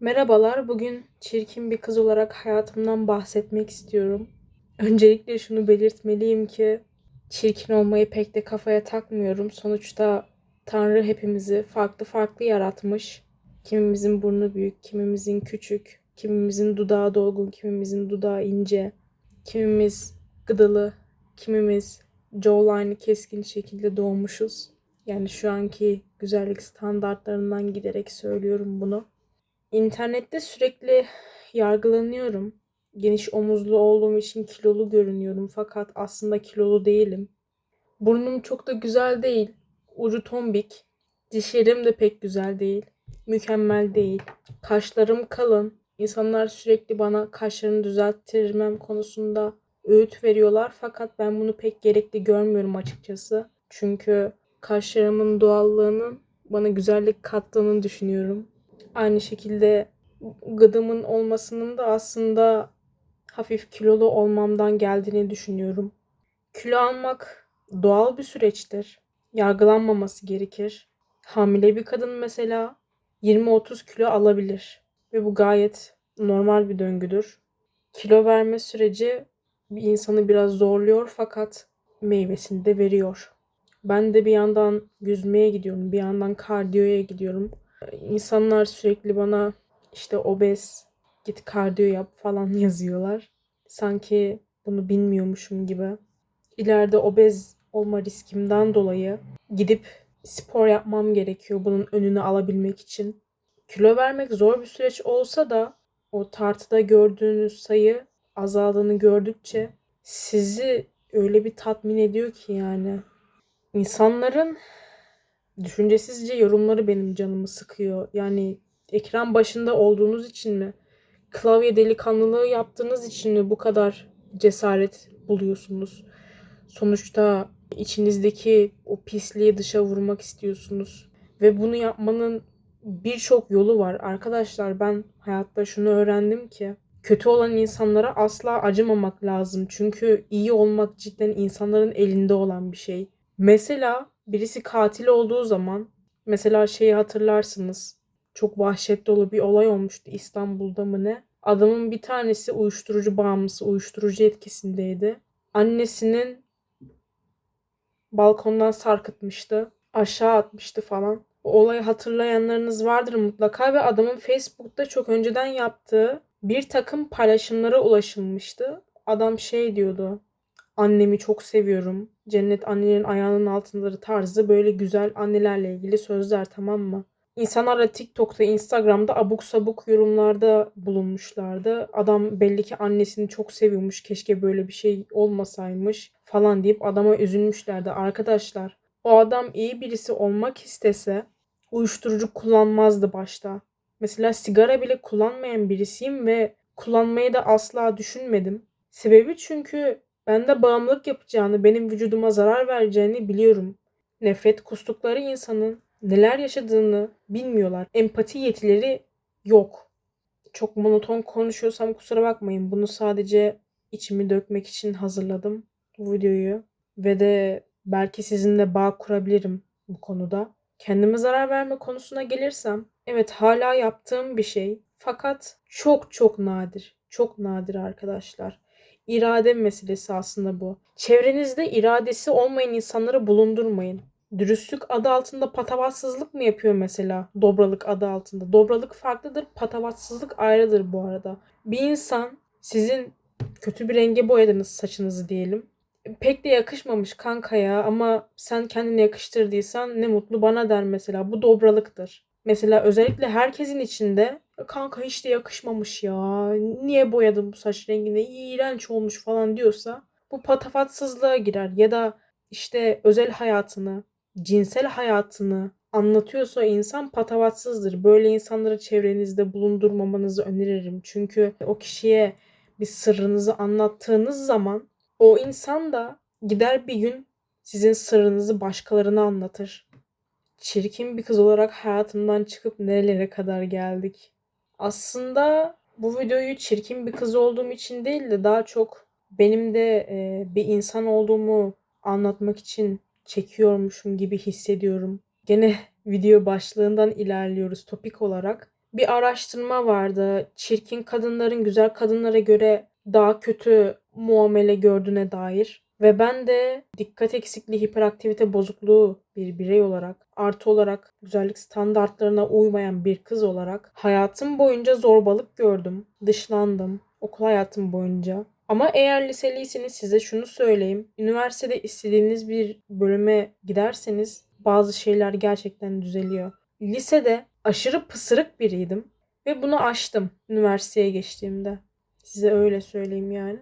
Merhabalar, bugün çirkin bir kız olarak hayatımdan bahsetmek istiyorum. Öncelikle şunu belirtmeliyim ki çirkin olmayı pek de kafaya takmıyorum. Sonuçta Tanrı hepimizi farklı farklı yaratmış. Kimimizin burnu büyük, kimimizin küçük, kimimizin dudağı dolgun, kimimizin dudağı ince, kimimiz gıdalı, kimimiz jawline'ı keskin şekilde doğmuşuz. Yani şu anki güzellik standartlarından giderek söylüyorum bunu. İnternette sürekli yargılanıyorum. Geniş omuzlu olduğum için kilolu görünüyorum fakat aslında kilolu değilim. Burnum çok da güzel değil. Ucu tombik. Dişlerim de pek güzel değil. Mükemmel değil. Kaşlarım kalın. İnsanlar sürekli bana kaşlarını düzelttirmem konusunda öğüt veriyorlar fakat ben bunu pek gerekli görmüyorum açıkçası. Çünkü kaşlarımın doğallığının bana güzellik kattığını düşünüyorum. Aynı şekilde gıdımın olmasının da aslında hafif kilolu olmamdan geldiğini düşünüyorum. Kilo almak doğal bir süreçtir. Yargılanmaması gerekir. Hamile bir kadın mesela 20-30 kilo alabilir ve bu gayet normal bir döngüdür. Kilo verme süreci bir insanı biraz zorluyor fakat meyvesini de veriyor. Ben de bir yandan yüzmeye gidiyorum, bir yandan kardiyoya gidiyorum. İnsanlar sürekli bana işte obez, git kardiyo yap falan yazıyorlar. Sanki bunu bilmiyormuşum gibi. İleride obez olma riskimden dolayı gidip spor yapmam gerekiyor bunun önünü alabilmek için. Kilo vermek zor bir süreç olsa da o tartıda gördüğünüz sayı azaldığını gördükçe sizi öyle bir tatmin ediyor ki yani. İnsanların düşüncesizce yorumları benim canımı sıkıyor. Yani ekran başında olduğunuz için mi? Klavye delikanlılığı yaptığınız için mi bu kadar cesaret buluyorsunuz? Sonuçta içinizdeki o pisliği dışa vurmak istiyorsunuz. Ve bunu yapmanın birçok yolu var. Arkadaşlar ben hayatta şunu öğrendim ki kötü olan insanlara asla acımamak lazım. Çünkü iyi olmak cidden insanların elinde olan bir şey. Mesela birisi katil olduğu zaman mesela şeyi hatırlarsınız. Çok vahşet dolu bir olay olmuştu İstanbul'da mı ne? Adamın bir tanesi uyuşturucu bağımlısı, uyuşturucu etkisindeydi. Annesinin balkondan sarkıtmıştı. Aşağı atmıştı falan. O olayı hatırlayanlarınız vardır mutlaka ve adamın Facebook'ta çok önceden yaptığı bir takım paylaşımlara ulaşılmıştı. Adam şey diyordu. Annemi çok seviyorum. Cennet annelerin ayağının altındadır tarzı böyle güzel annelerle ilgili sözler tamam mı? İnsanlar da TikTok'ta, Instagram'da abuk sabuk yorumlarda bulunmuşlardı. Adam belli ki annesini çok seviyormuş. Keşke böyle bir şey olmasaymış falan deyip adama üzülmüşlerdi. Arkadaşlar o adam iyi birisi olmak istese uyuşturucu kullanmazdı başta. Mesela sigara bile kullanmayan birisiyim ve kullanmayı da asla düşünmedim. Sebebi çünkü bende bağımlılık yapacağını, benim vücuduma zarar vereceğini biliyorum. Nefret kustukları insanın neler yaşadığını bilmiyorlar. Empati yetileri yok. Çok monoton konuşuyorsam kusura bakmayın. Bunu sadece içimi dökmek için hazırladım bu videoyu. Ve de belki sizinle bağ kurabilirim bu konuda. Kendime zarar verme konusuna gelirsem, evet hala yaptığım bir şey. Fakat çok çok nadir. Çok nadir arkadaşlar. İrade meselesi aslında bu. Çevrenizde iradesi olmayan insanları bulundurmayın. Dürüstlük adı altında patavatsızlık mı yapıyor mesela? Dobralık adı altında. Dobralık farklıdır, patavatsızlık ayrıdır bu arada. Bir insan sizin kötü bir renge boyadınız saçınızı diyelim. Pek de yakışmamış kankaya ama sen kendine yakıştırdıysan ne mutlu bana der mesela. Bu dobralıktır. Mesela özellikle herkesin içinde kanka hiç de yakışmamış ya. Niye boyadın bu saç rengini? İğrenç olmuş falan diyorsa bu patavatsızlığa girer. Ya da işte özel hayatını, cinsel hayatını anlatıyorsa insan patavatsızdır. Böyle insanları çevrenizde bulundurmamanızı öneririm. Çünkü o kişiye bir sırrınızı anlattığınız zaman o insan da gider bir gün sizin sırrınızı başkalarına anlatır. Çirkin bir kız olarak hayatımdan çıkıp nerelere kadar geldik. Aslında bu videoyu çirkin bir kız olduğum için değil de daha çok benim de e, bir insan olduğumu anlatmak için çekiyormuşum gibi hissediyorum. Gene video başlığından ilerliyoruz topik olarak. bir araştırma vardı. Çirkin kadınların güzel kadınlara göre daha kötü muamele gördüğüne dair. Ve ben de dikkat eksikliği, hiperaktivite bozukluğu bir birey olarak, artı olarak güzellik standartlarına uymayan bir kız olarak hayatım boyunca zorbalık gördüm, dışlandım okul hayatım boyunca. Ama eğer liseliyseniz size şunu söyleyeyim. Üniversitede istediğiniz bir bölüme giderseniz bazı şeyler gerçekten düzeliyor. Lisede aşırı pısırık biriydim ve bunu aştım üniversiteye geçtiğimde. Size öyle söyleyeyim yani.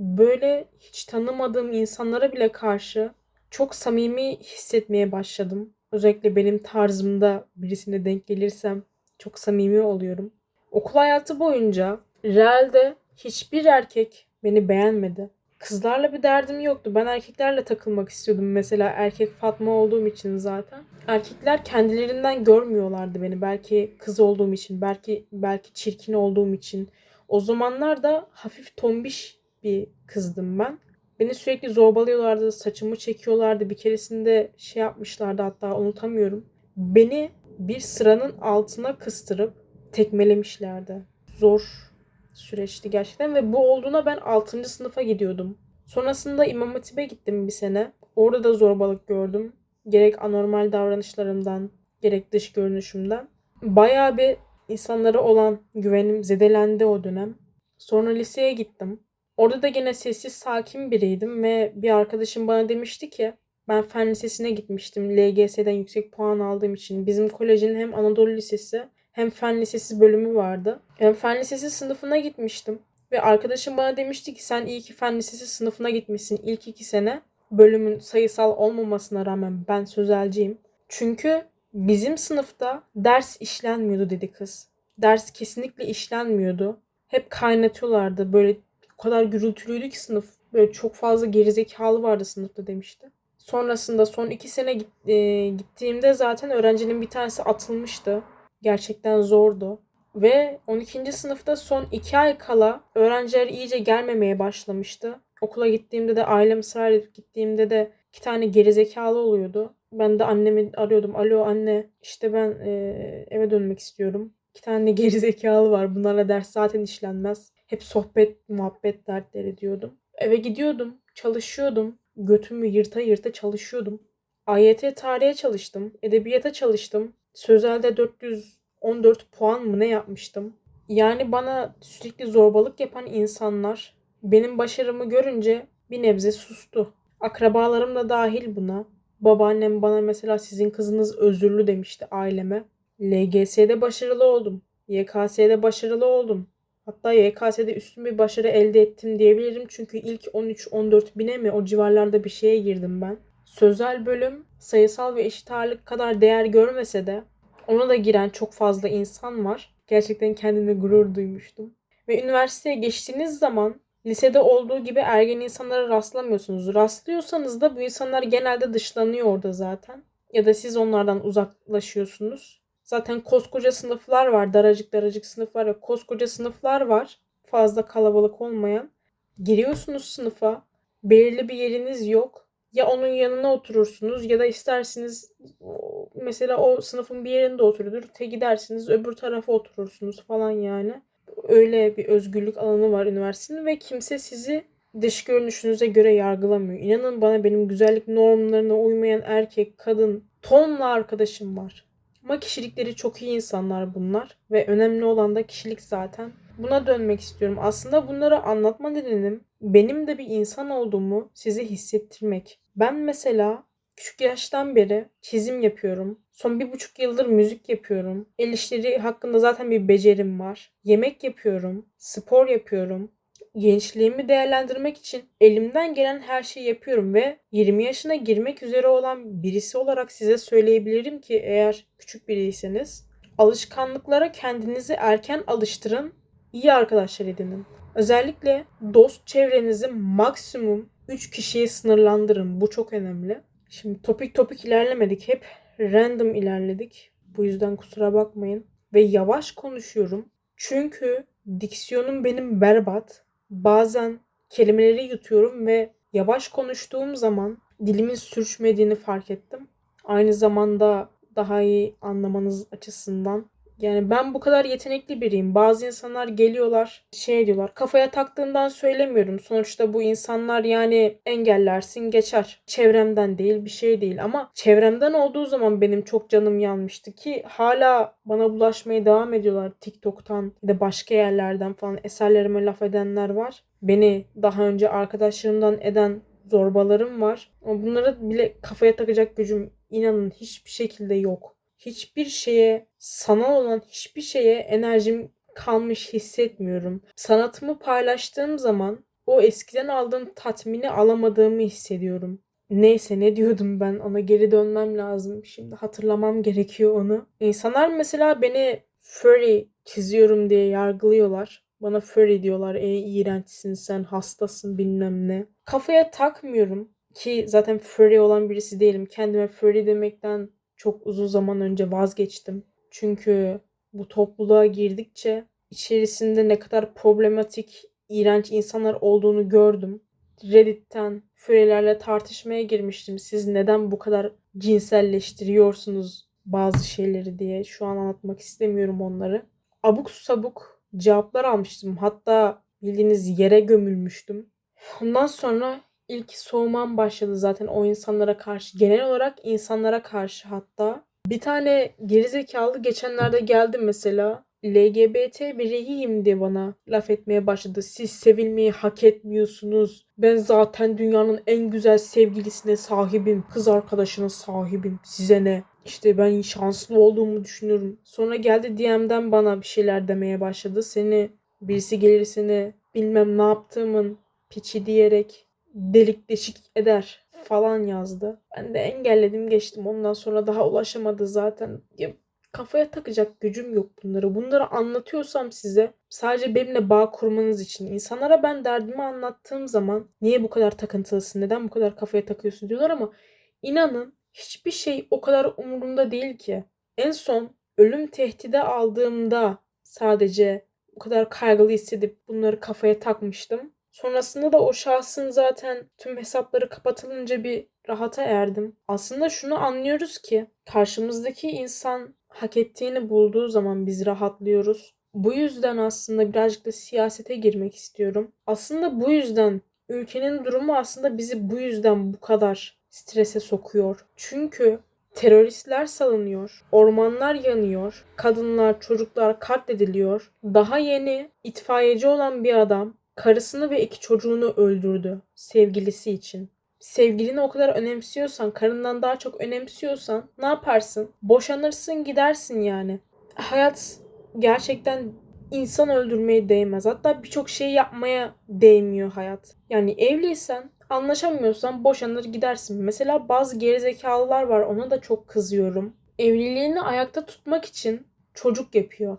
Böyle hiç tanımadığım insanlara bile karşı çok samimi hissetmeye başladım. Özellikle benim tarzımda birisine denk gelirsem çok samimi oluyorum. Okul hayatı boyunca realde hiçbir erkek beni beğenmedi. Kızlarla bir derdim yoktu. Ben erkeklerle takılmak istiyordum mesela erkek Fatma olduğum için zaten. Erkekler kendilerinden görmüyorlardı beni. Belki kız olduğum için, belki belki çirkin olduğum için. O zamanlar da hafif tombiş bir kızdım ben. Beni sürekli zorbalıyorlardı, saçımı çekiyorlardı. Bir keresinde şey yapmışlardı hatta unutamıyorum. Beni bir sıranın altına kıstırıp tekmelemişlerdi. Zor süreçti gerçekten ve bu olduğuna ben 6. sınıfa gidiyordum. Sonrasında İmam Hatip'e gittim bir sene. Orada da zorbalık gördüm. Gerek anormal davranışlarımdan, gerek dış görünüşümden. Bayağı bir insanlara olan güvenim zedelendi o dönem. Sonra liseye gittim. Orada da gene sessiz sakin biriydim ve bir arkadaşım bana demişti ki ben fen lisesine gitmiştim LGS'den yüksek puan aldığım için. Bizim kolejin hem Anadolu Lisesi hem fen lisesi bölümü vardı. Ben fen lisesi sınıfına gitmiştim. Ve arkadaşım bana demişti ki sen iyi ki fen lisesi sınıfına gitmişsin ilk iki sene. Bölümün sayısal olmamasına rağmen ben sözelciyim. Çünkü bizim sınıfta ders işlenmiyordu dedi kız. Ders kesinlikle işlenmiyordu. Hep kaynatıyorlardı. Böyle o kadar gürültülüydü ki sınıf. Böyle çok fazla gerizekalı vardı sınıfta demişti. Sonrasında son iki sene git, e, gittiğimde zaten öğrencinin bir tanesi atılmıştı. Gerçekten zordu. Ve 12. sınıfta son 2 ay kala öğrenciler iyice gelmemeye başlamıştı. Okula gittiğimde de ailem ısrar edip gittiğimde de iki tane gerizekalı oluyordu. Ben de annemi arıyordum. Alo anne işte ben e, eve dönmek istiyorum. İki tane gerizekalı var. Bunlarla ders zaten işlenmez. Hep sohbet, muhabbet dertleri diyordum. Eve gidiyordum. Çalışıyordum. Götümü yırta yırta çalışıyordum. AYT tarihe çalıştım. Edebiyata çalıştım. Sözelde 414 puan mı ne yapmıştım? Yani bana sürekli zorbalık yapan insanlar benim başarımı görünce bir nebze sustu. Akrabalarım da dahil buna. Babaannem bana mesela sizin kızınız özürlü demişti aileme. LGS'de başarılı oldum. YKS'de başarılı oldum. Hatta YKS'de üstün bir başarı elde ettim diyebilirim. Çünkü ilk 13-14 bine mi o civarlarda bir şeye girdim ben. Sözel bölüm sayısal ve eşit ağırlık kadar değer görmese de ona da giren çok fazla insan var. Gerçekten kendime gurur duymuştum. Ve üniversiteye geçtiğiniz zaman lisede olduğu gibi ergen insanlara rastlamıyorsunuz. Rastlıyorsanız da bu insanlar genelde dışlanıyor orada zaten. Ya da siz onlardan uzaklaşıyorsunuz. Zaten koskoca sınıflar var. Daracık daracık sınıf var ya koskoca sınıflar var. Fazla kalabalık olmayan. Giriyorsunuz sınıfa. Belirli bir yeriniz yok ya onun yanına oturursunuz ya da isterseniz mesela o sınıfın bir yerinde oturudur. Te gidersiniz öbür tarafa oturursunuz falan yani. Öyle bir özgürlük alanı var üniversitenin ve kimse sizi dış görünüşünüze göre yargılamıyor. İnanın bana benim güzellik normlarına uymayan erkek, kadın tonla arkadaşım var. Ama kişilikleri çok iyi insanlar bunlar ve önemli olan da kişilik zaten. Buna dönmek istiyorum. Aslında bunları anlatma nedenim benim de bir insan olduğumu size hissettirmek. Ben mesela küçük yaştan beri çizim yapıyorum. Son bir buçuk yıldır müzik yapıyorum. El işleri hakkında zaten bir becerim var. Yemek yapıyorum. Spor yapıyorum. Gençliğimi değerlendirmek için elimden gelen her şeyi yapıyorum ve 20 yaşına girmek üzere olan birisi olarak size söyleyebilirim ki eğer küçük biriyseniz alışkanlıklara kendinizi erken alıştırın, iyi arkadaşlar edinin. Özellikle dost çevrenizi maksimum 3 kişiye sınırlandırın. Bu çok önemli. Şimdi topik topik ilerlemedik. Hep random ilerledik. Bu yüzden kusura bakmayın. Ve yavaş konuşuyorum. Çünkü diksiyonum benim berbat. Bazen kelimeleri yutuyorum ve yavaş konuştuğum zaman dilimin sürçmediğini fark ettim. Aynı zamanda daha iyi anlamanız açısından Yani ben bu kadar yetenekli biriyim. Bazı insanlar geliyorlar şey diyorlar. Kafaya taktığımdan söylemiyorum. Sonuçta bu insanlar yani engellersin geçer. Çevremden değil bir şey değil ama çevremden olduğu zaman benim çok canım yanmıştı ki hala bana bulaşmaya devam ediyorlar TikTok'tan ya da başka yerlerden falan eserlerime laf edenler var. Beni daha önce arkadaşlarımdan eden zorbalarım var. Ama bunlara bile kafaya takacak gücüm inanın hiçbir şekilde yok. Hiçbir şeye, sanal olan hiçbir şeye enerjim kalmış hissetmiyorum. Sanatımı paylaştığım zaman o eskiden aldığım tatmini alamadığımı hissediyorum. Neyse ne diyordum ben ona geri dönmem lazım. Şimdi hatırlamam gerekiyor onu. İnsanlar mesela beni furry çiziyorum diye yargılıyorlar. Bana furry diyorlar. Ey iğrençsin sen hastasın bilmem ne. Kafaya takmıyorum ki zaten furry olan birisi değilim. Kendime furry demekten çok uzun zaman önce vazgeçtim. Çünkü bu topluluğa girdikçe içerisinde ne kadar problematik, iğrenç insanlar olduğunu gördüm. Reddit'ten furry'lerle tartışmaya girmiştim. Siz neden bu kadar cinselleştiriyorsunuz bazı şeyleri diye. Şu an anlatmak istemiyorum onları. Abuk sabuk cevaplar almıştım. Hatta bildiğiniz yere gömülmüştüm. Ondan sonra ilk soğumam başladı zaten o insanlara karşı. Genel olarak insanlara karşı hatta. Bir tane gerizekalı geçenlerde geldi mesela. LGBT bireyiyim diye bana laf etmeye başladı. Siz sevilmeyi hak etmiyorsunuz. Ben zaten dünyanın en güzel sevgilisine sahibim. Kız arkadaşına sahibim. Size ne? İşte ben şanslı olduğumu düşünüyorum. Sonra geldi DM'den bana bir şeyler demeye başladı. Seni birisi gelir seni bilmem ne yaptığımın piçi diyerek delik deşik eder falan yazdı. Ben de engelledim geçtim. Ondan sonra daha ulaşamadı zaten. Ya, kafaya takacak gücüm yok bunları. Bunları anlatıyorsam size sadece benimle bağ kurmanız için. İnsanlara ben derdimi anlattığım zaman niye bu kadar takıntılısın, neden bu kadar kafaya takıyorsun diyorlar ama inanın hiçbir şey o kadar umurumda değil ki. En son ölüm tehdidi aldığımda sadece bu kadar kaygılı hissedip bunları kafaya takmıştım. Sonrasında da o şahsın zaten tüm hesapları kapatılınca bir rahata erdim. Aslında şunu anlıyoruz ki karşımızdaki insan hak ettiğini bulduğu zaman biz rahatlıyoruz. Bu yüzden aslında birazcık da siyasete girmek istiyorum. Aslında bu yüzden ülkenin durumu aslında bizi bu yüzden bu kadar strese sokuyor. Çünkü teröristler salınıyor, ormanlar yanıyor, kadınlar, çocuklar katlediliyor. Daha yeni itfaiyeci olan bir adam karısını ve iki çocuğunu öldürdü sevgilisi için. Sevgilini o kadar önemsiyorsan, karından daha çok önemsiyorsan ne yaparsın? Boşanırsın gidersin yani. Hayat gerçekten insan öldürmeye değmez. Hatta birçok şey yapmaya değmiyor hayat. Yani evliysen anlaşamıyorsan boşanır gidersin. Mesela bazı gerizekalılar var ona da çok kızıyorum. Evliliğini ayakta tutmak için çocuk yapıyor.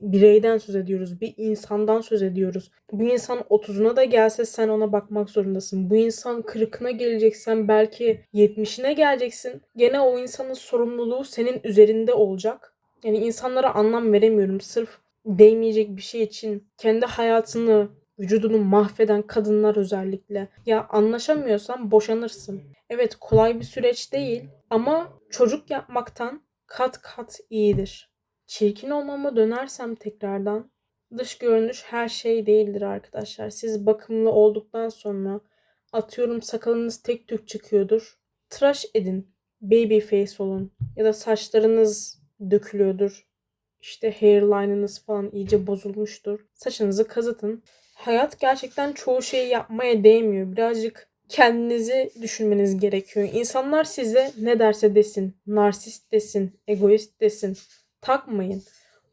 Bir bireyden söz ediyoruz. Bir insandan söz ediyoruz. Bu insan 30'una da gelse sen ona bakmak zorundasın. Bu insan 40'ına geleceksen belki 70'ine geleceksin. Gene o insanın sorumluluğu senin üzerinde olacak. Yani insanlara anlam veremiyorum. Sırf değmeyecek bir şey için kendi hayatını, vücudunu mahveden kadınlar özellikle. Ya anlaşamıyorsan boşanırsın. Evet kolay bir süreç değil ama çocuk yapmaktan kat kat iyidir. Çirkin olmama dönersem tekrardan dış görünüş her şey değildir arkadaşlar. Siz bakımlı olduktan sonra atıyorum sakalınız tek tük çıkıyordur. Tıraş edin. Baby face olun. Ya da saçlarınız dökülüyordur. İşte hairline'ınız falan iyice bozulmuştur. Saçınızı kazıtın. Hayat gerçekten çoğu şeyi yapmaya değmiyor. Birazcık kendinizi düşünmeniz gerekiyor. İnsanlar size ne derse desin, narsist desin, egoist desin, takmayın.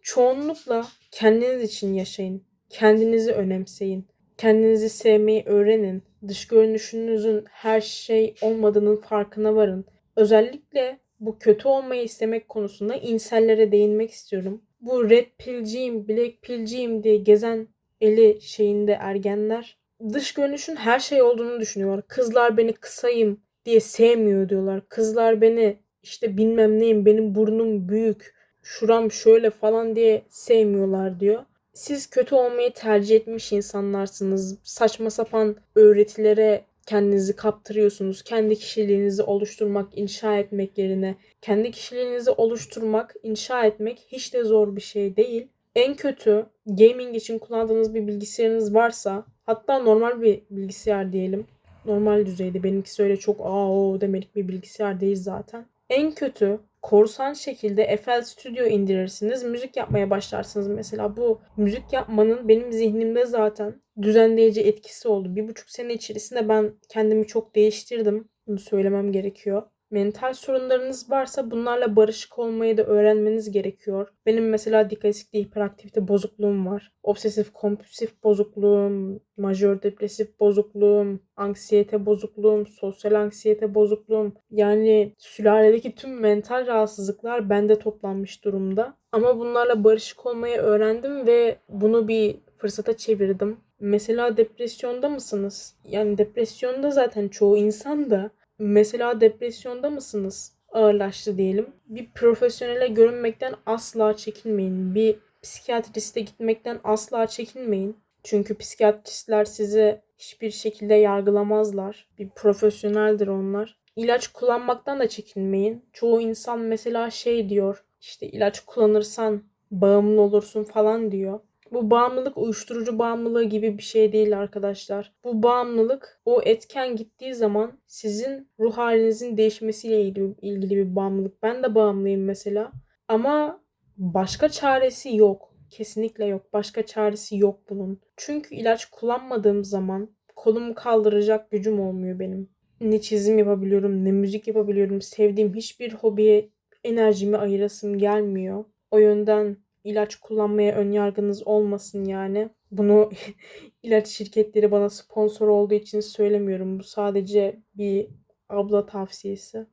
Çoğunlukla kendiniz için yaşayın. Kendinizi önemseyin. Kendinizi sevmeyi öğrenin. Dış görünüşünüzün her şey olmadığının farkına varın. Özellikle bu kötü olmayı istemek konusunda insellere değinmek istiyorum. Bu red pillciyim, black pillciyim diye gezen eli şeyinde ergenler dış görünüşün her şey olduğunu düşünüyorlar. Kızlar beni kısayım diye sevmiyor diyorlar. Kızlar beni işte bilmem neyim, benim burnum büyük, şuram şöyle falan diye sevmiyorlar diyor. Siz kötü olmayı tercih etmiş insanlarsınız. Saçma sapan öğretilere kendinizi kaptırıyorsunuz. Kendi kişiliğinizi oluşturmak, inşa etmek yerine kendi kişiliğinizi oluşturmak, inşa etmek hiç de zor bir şey değil. En kötü gaming için kullandığınız bir bilgisayarınız varsa hatta normal bir bilgisayar diyelim. Normal düzeyde benimkisi öyle çok aa o demelik bir bilgisayar değil zaten. En kötü korsan şekilde FL Studio indirirsiniz. Müzik yapmaya başlarsınız mesela. Bu müzik yapmanın benim zihnimde zaten düzenleyici etkisi oldu. Bir buçuk sene içerisinde ben kendimi çok değiştirdim. Bunu söylemem gerekiyor. Mental sorunlarınız varsa bunlarla barışık olmayı da öğrenmeniz gerekiyor. Benim mesela dikkat eksikliği hiperaktivite bozukluğum var. Obsesif kompulsif bozukluğum, majör depresif bozukluğum, anksiyete bozukluğum, sosyal anksiyete bozukluğum. Yani sülaledeki tüm mental rahatsızlıklar bende toplanmış durumda. Ama bunlarla barışık olmayı öğrendim ve bunu bir fırsata çevirdim. Mesela depresyonda mısınız? Yani depresyonda zaten çoğu insan da mesela depresyonda mısınız? Ağırlaştı diyelim. Bir profesyonele görünmekten asla çekinmeyin. Bir psikiyatriste gitmekten asla çekinmeyin. Çünkü psikiyatristler sizi hiçbir şekilde yargılamazlar. Bir profesyoneldir onlar. İlaç kullanmaktan da çekinmeyin. Çoğu insan mesela şey diyor. İşte ilaç kullanırsan bağımlı olursun falan diyor. Bu bağımlılık uyuşturucu bağımlılığı gibi bir şey değil arkadaşlar. Bu bağımlılık o etken gittiği zaman sizin ruh halinizin değişmesiyle ilgili, bir bağımlılık. Ben de bağımlıyım mesela. Ama başka çaresi yok. Kesinlikle yok. Başka çaresi yok bunun. Çünkü ilaç kullanmadığım zaman kolumu kaldıracak gücüm olmuyor benim. Ne çizim yapabiliyorum, ne müzik yapabiliyorum. Sevdiğim hiçbir hobiye enerjimi ayırasım gelmiyor. O yönden ilaç kullanmaya ön yargınız olmasın yani. Bunu ilaç şirketleri bana sponsor olduğu için söylemiyorum. Bu sadece bir abla tavsiyesi.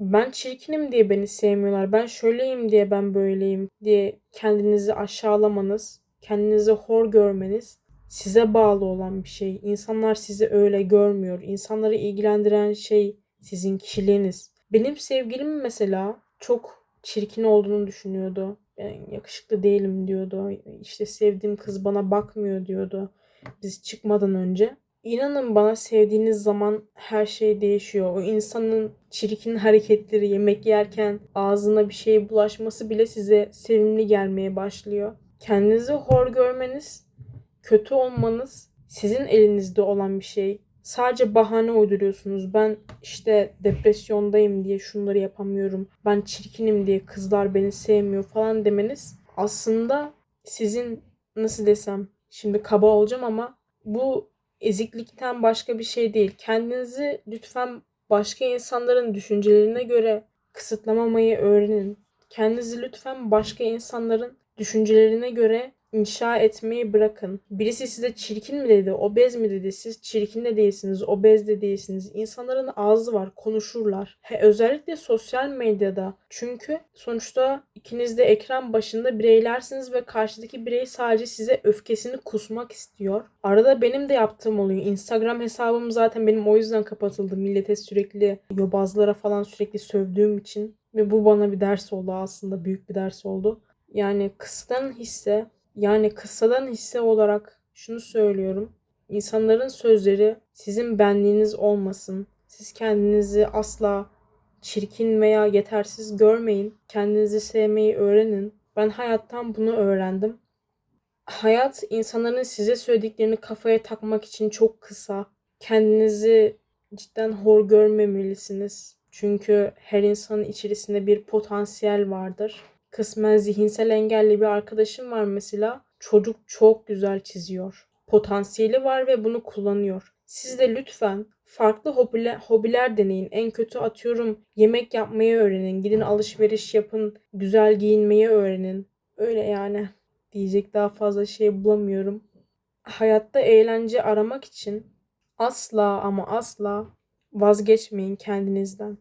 Ben çirkinim diye beni sevmiyorlar. Ben şöyleyim diye ben böyleyim diye kendinizi aşağılamanız, kendinizi hor görmeniz size bağlı olan bir şey. İnsanlar sizi öyle görmüyor. İnsanları ilgilendiren şey sizin kişiliğiniz. Benim sevgilim mesela çok çirkin olduğunu düşünüyordu yakışıklı değilim diyordu. İşte sevdiğim kız bana bakmıyor diyordu. Biz çıkmadan önce. İnanın bana sevdiğiniz zaman her şey değişiyor. O insanın çirkin hareketleri, yemek yerken ağzına bir şey bulaşması bile size sevimli gelmeye başlıyor. Kendinizi hor görmeniz, kötü olmanız sizin elinizde olan bir şey. Sadece bahane uyduruyorsunuz. Ben işte depresyondayım diye şunları yapamıyorum. Ben çirkinim diye kızlar beni sevmiyor falan demeniz aslında sizin nasıl desem şimdi kaba olacağım ama bu eziklikten başka bir şey değil. Kendinizi lütfen başka insanların düşüncelerine göre kısıtlamamayı öğrenin. Kendinizi lütfen başka insanların düşüncelerine göre inşa etmeyi bırakın. Birisi size çirkin mi dedi, obez mi dedi? Siz çirkin de değilsiniz, obez de değilsiniz. İnsanların ağzı var, konuşurlar. He, özellikle sosyal medyada. Çünkü sonuçta ikiniz de ekran başında bireylersiniz ve karşıdaki birey sadece size öfkesini kusmak istiyor. Arada benim de yaptığım oluyor. Instagram hesabım zaten benim o yüzden kapatıldı. Millete sürekli yobazlara falan sürekli sövdüğüm için. Ve bu bana bir ders oldu aslında. Büyük bir ders oldu. Yani kısıtlanan hisse yani kısadan hisse olarak şunu söylüyorum. İnsanların sözleri sizin benliğiniz olmasın. Siz kendinizi asla çirkin veya yetersiz görmeyin. Kendinizi sevmeyi öğrenin. Ben hayattan bunu öğrendim. Hayat insanların size söylediklerini kafaya takmak için çok kısa. Kendinizi cidden hor görmemelisiniz. Çünkü her insanın içerisinde bir potansiyel vardır kısmen zihinsel engelli bir arkadaşım var mesela. Çocuk çok güzel çiziyor. Potansiyeli var ve bunu kullanıyor. Siz de lütfen farklı hobiler, hobiler deneyin. En kötü atıyorum yemek yapmayı öğrenin. Gidin alışveriş yapın. Güzel giyinmeyi öğrenin. Öyle yani. Diyecek daha fazla şey bulamıyorum. Hayatta eğlence aramak için asla ama asla vazgeçmeyin kendinizden.